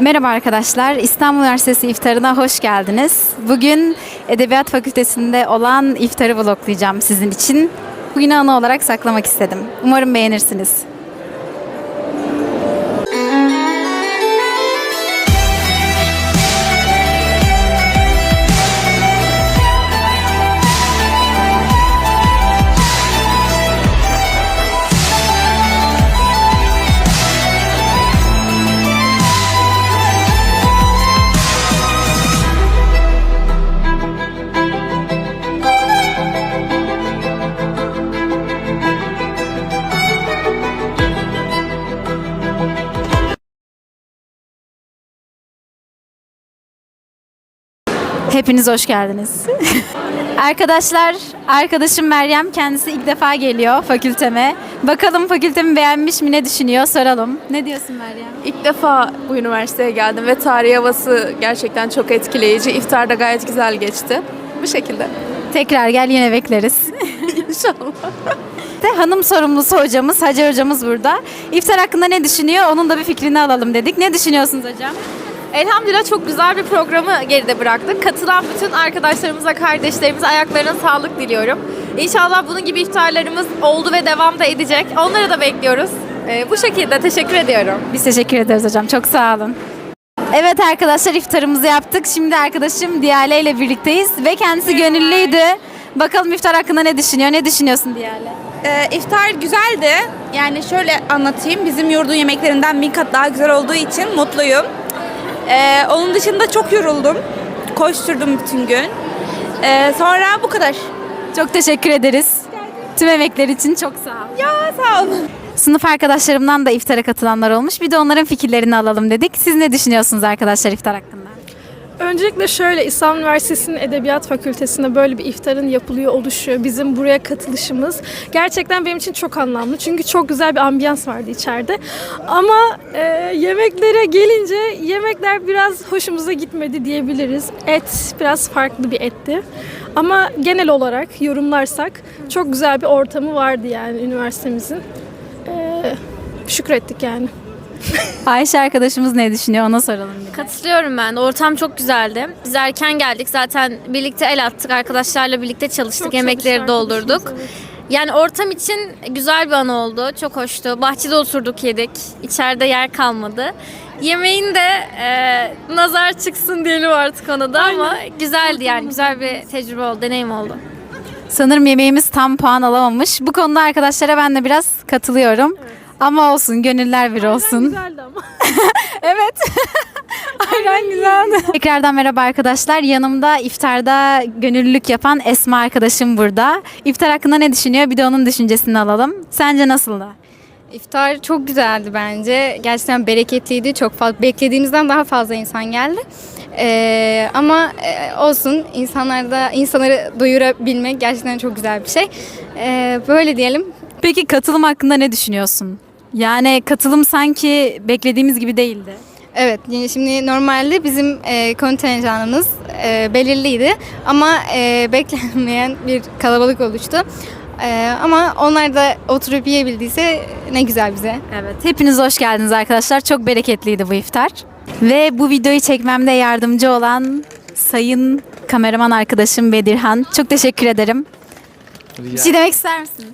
Merhaba arkadaşlar, İstanbul Üniversitesi iftarına hoş geldiniz. Bugün Edebiyat Fakültesi'nde olan iftarı vloglayacağım sizin için. Bugünü anı olarak saklamak istedim. Umarım beğenirsiniz. Hepiniz hoş geldiniz. Arkadaşlar, arkadaşım Meryem kendisi ilk defa geliyor fakülteme. Bakalım fakültemi beğenmiş mi ne düşünüyor soralım. Ne diyorsun Meryem? İlk defa bu üniversiteye geldim ve tarihi havası gerçekten çok etkileyici. İftar da gayet güzel geçti. Bu şekilde. Tekrar gel yine bekleriz. İnşallah. De hanım sorumlusu hocamız, Hacer hocamız burada. İftar hakkında ne düşünüyor? Onun da bir fikrini alalım dedik. Ne düşünüyorsunuz hocam? Elhamdülillah çok güzel bir programı geride bıraktık. Katılan bütün arkadaşlarımıza, kardeşlerimize ayaklarına sağlık diliyorum. İnşallah bunun gibi iftarlarımız oldu ve devam da edecek. Onları da bekliyoruz. Ee, bu şekilde teşekkür ediyorum. Biz teşekkür ederiz hocam. Çok sağ olun. Evet arkadaşlar iftarımızı yaptık. Şimdi arkadaşım Diyale ile birlikteyiz ve kendisi gönüllüydü. Bakalım iftar hakkında ne düşünüyor? Ne düşünüyorsun Diyale? Ee, iftar güzeldi. Yani şöyle anlatayım. Bizim yurdun yemeklerinden bin kat daha güzel olduğu için mutluyum. Ee, onun dışında çok yoruldum. Koşturdum bütün gün. Ee, sonra bu kadar. Çok teşekkür ederiz. Tüm emekler için çok sağ olun. Ya sağ olun. Sınıf arkadaşlarımdan da iftara katılanlar olmuş. Bir de onların fikirlerini alalım dedik. Siz ne düşünüyorsunuz arkadaşlar iftar hakkında? Öncelikle şöyle İslam Üniversitesi'nin Edebiyat Fakültesi'nde böyle bir iftarın yapılıyor oluşu, bizim buraya katılışımız gerçekten benim için çok anlamlı. Çünkü çok güzel bir ambiyans vardı içeride. Ama e, yemeklere gelince yemekler biraz hoşumuza gitmedi diyebiliriz. Et biraz farklı bir etti. Ama genel olarak yorumlarsak çok güzel bir ortamı vardı yani üniversitemizin. E, şükrettik yani. Ayşe arkadaşımız ne düşünüyor ona soralım. bir de. Katılıyorum ben. Ortam çok güzeldi. Biz erken geldik. Zaten birlikte el attık. Arkadaşlarla birlikte çalıştık. Çok Yemekleri çalıştı doldurduk. evet. Yani ortam için güzel bir anı oldu. Çok hoştu. Bahçede oturduk yedik. İçeride yer kalmadı. Yemeğin de e, nazar çıksın diyelim artık ona da ama güzeldi yani. Güzel bir tecrübe oldu, deneyim oldu. Sanırım yemeğimiz tam puan alamamış. Bu konuda arkadaşlara ben de biraz katılıyorum. Ama olsun gönüller bir olsun. Güzeldi ama. Evet. Aynen güzeldi. Tekrardan merhaba arkadaşlar. Yanımda iftarda gönüllülük yapan Esma arkadaşım burada. İftar hakkında ne düşünüyor? Bir de onun düşüncesini alalım. Sence nasıldı? İftar çok güzeldi bence. Gerçekten bereketliydi. Çok fazla beklediğimizden daha fazla insan geldi. Ee, ama e, olsun insanlarda insanları doyurabilmek gerçekten çok güzel bir şey. Ee, böyle diyelim. Peki katılım hakkında ne düşünüyorsun? Yani katılım sanki beklediğimiz gibi değildi. Evet, yani şimdi normalde bizim e, kontenjanımız e, belirliydi ama e, beklenmeyen bir kalabalık oluştu. E, ama onlar da oturup yiyebildiyse ne güzel bize. Evet. Hepiniz hoş geldiniz arkadaşlar. Çok bereketliydi bu iftar. Ve bu videoyu çekmemde yardımcı olan sayın kameraman arkadaşım Bedirhan. Çok teşekkür ederim. Bir şey demek ister misin?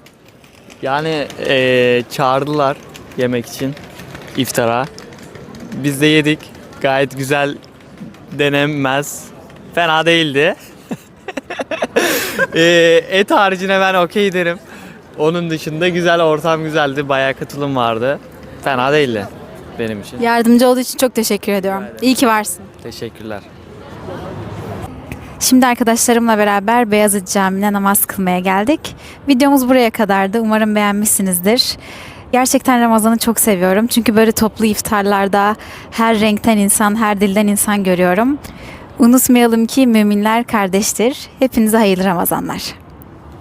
Yani eee, çağırdılar yemek için iftara. Biz de yedik. Gayet güzel denemez. Fena değildi. Eee, et haricine ben okey derim. Onun dışında güzel ortam güzeldi. Bayağı katılım vardı. Fena değildi benim için. Yardımcı olduğu için çok teşekkür ediyorum. İyi ki varsın. Teşekkürler. Şimdi arkadaşlarımla beraber Beyazıt Camii'ne namaz kılmaya geldik. Videomuz buraya kadardı. Umarım beğenmişsinizdir. Gerçekten Ramazan'ı çok seviyorum. Çünkü böyle toplu iftarlarda her renkten insan, her dilden insan görüyorum. Unutmayalım ki müminler kardeştir. Hepinize hayırlı Ramazanlar.